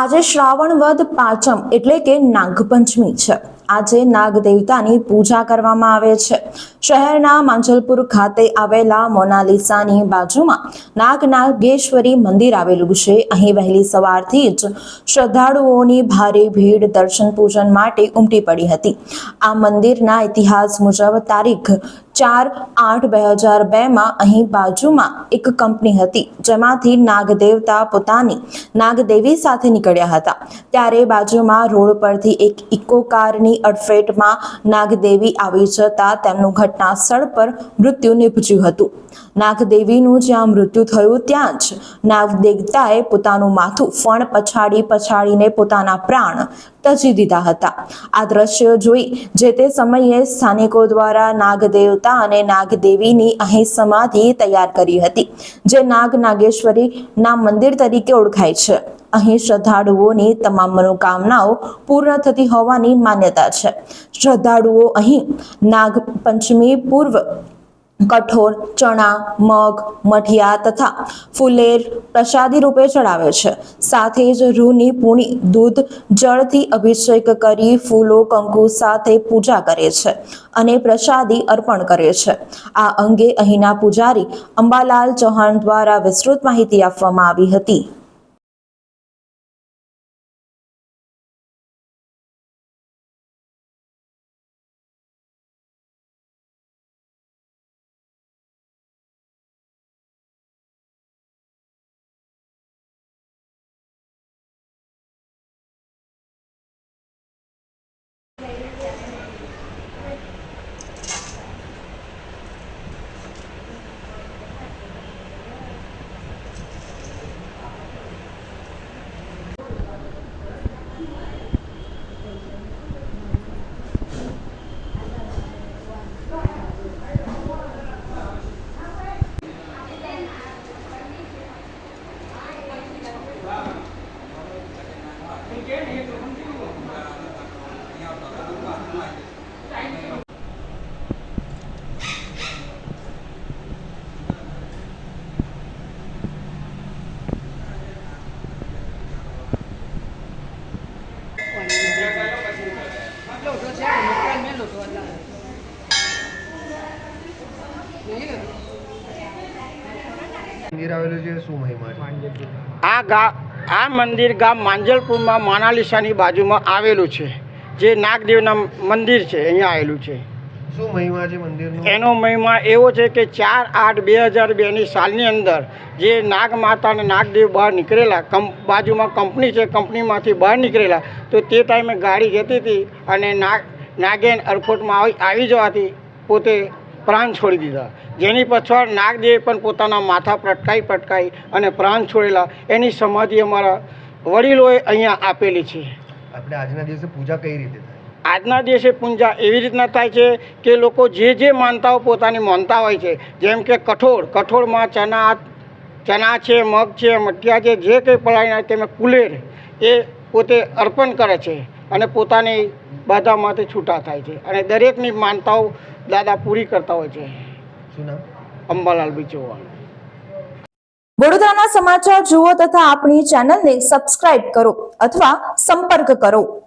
આજે શ્રાવણ વદ પાંચમ એટલે કે નાગપંચમી છે. આજે નાગ દેવતાની પૂજા કરવામાં આવે છે. શહેરના માંજલપુર ખાતે આવેલા મોનાલિસાની બાજુમાં નાગ નાગેશ્વરી મંદિર આવેલું છે. અહીં વહેલી સવારથી જ શ્રદ્ધાળુઓની ભારે ભીડ દર્શન પૂજન માટે ઉમટી પડી હતી. આ મંદિરના ઇતિહાસ મુજબ તારીખ ચાર આઠ બે હજાર બેમાં અહીં બાજુમાં એક કંપની હતી, જેમાંથી નાગદેવતા પોતાની નાગદેવી સાથે નીકળ્યા હતા. ત્યારે બાજુમાં રોડ પરથી એક ઇકો કારની અડફેટમાં નાગદેવી આવી જતા તેમનું ઘટના સ્થળ પર મૃત્યુ નિપજ્યું હતું. નાગદેવીનું જ્યાં મૃત્યુ થયું ત્યાં જ નાગદેવતાએ પોતાનું માથું ફણ પછાડી પછાડીને પોતાના પ્રાણ તજી દીધા હતા. આ દ્રશ્ય જોઈ જે તે સમયે સ્થાનિકો દ્વારા નાગદેવતા અને નાગદેવીની અહીં સમાધિ તૈયાર કરી હતી, જે નાગ નાગેશ્વરી ના મંદિર તરીકે ઓળખાય છે. અહીં શ્રદ્ધાળુઓની તમામ મનોકામનાઓ પૂર્ણ થતી હોવાની માન્યતા છે. શ્રદ્ધાળુઓ અહીં નાગ પંચમી પૂર્વ કઠોળ ચણા, મગ, મઠિયા તથા ફુલેર પ્રસાદી રૂપે ચડાવે છે. સાથે જ રૂની પૂણી, દૂધ, જળથી અભિષેક કરી ફૂલો, કંકુ સાથે પૂજા કરે છે અને પ્રસાદી અર્પણ કરે છે. આ અંગે અહીંના પૂજારી અંબાલાલ ચૌહાણ દ્વારા વિસ્તૃત માહિતી આપવામાં આવી હતી. આ ગા આ મંદિર ગામ માંજલપુરમાં મોનાલિસાની બાજુમાં આવેલું છે. જે નાગદેવના મંદિર છે અહીંયા આવેલું છે. શું મહિમા છે મંદિરનો? એનો મહિમા એવો છે કે ચાર આઠ બે હજાર બેની સાલની અંદર જે નાગ માતા અને નાગદેવ બહાર નીકળેલા કંપ બાજુમાં કંપની છે કંપનીમાંથી બહાર નીકળેલા તો તે ટાઈમે ગાડી જતી હતી અને નાગ નાગેન એરપોર્ટમાં આવી આવી જવાથી પોતે પ્રાણ છોડી દીધા. જેની પછાડ નાગદેવે પણ પોતાના માથા પટકાઈ પટકાઈ અને પ્રાણ છોડેલા એની સમાધિ અમારા વડીલોએ અહીંયા આપેલી છે. આપણે આજના દિવસે પૂજા કઈ રીતે થાય? આજના દિવસે પૂજા એવી રીતના થાય છે કે લોકો જે જે માનતાઓ પોતાની માનતા હોય છે જેમ કે કઠોળ કઠોળમાં ચના ચના છે મગ છે મઠિયા છે જે કંઈ પલાળીને તેમાં કુલેર એ પોતે અર્પણ કરે છે અને પોતાની બાધામાંથી છૂટા થાય છે અને દરેકની માનતાઓ દાદા પૂરી કરતા હોય છે. અંબાલાલ બિચોવા. વડોદરાના સમાચાર જુઓ તથા આપણી ચેનલને સબસ્ક્રાઇબ કરો અથવા સંપર્ક કરો.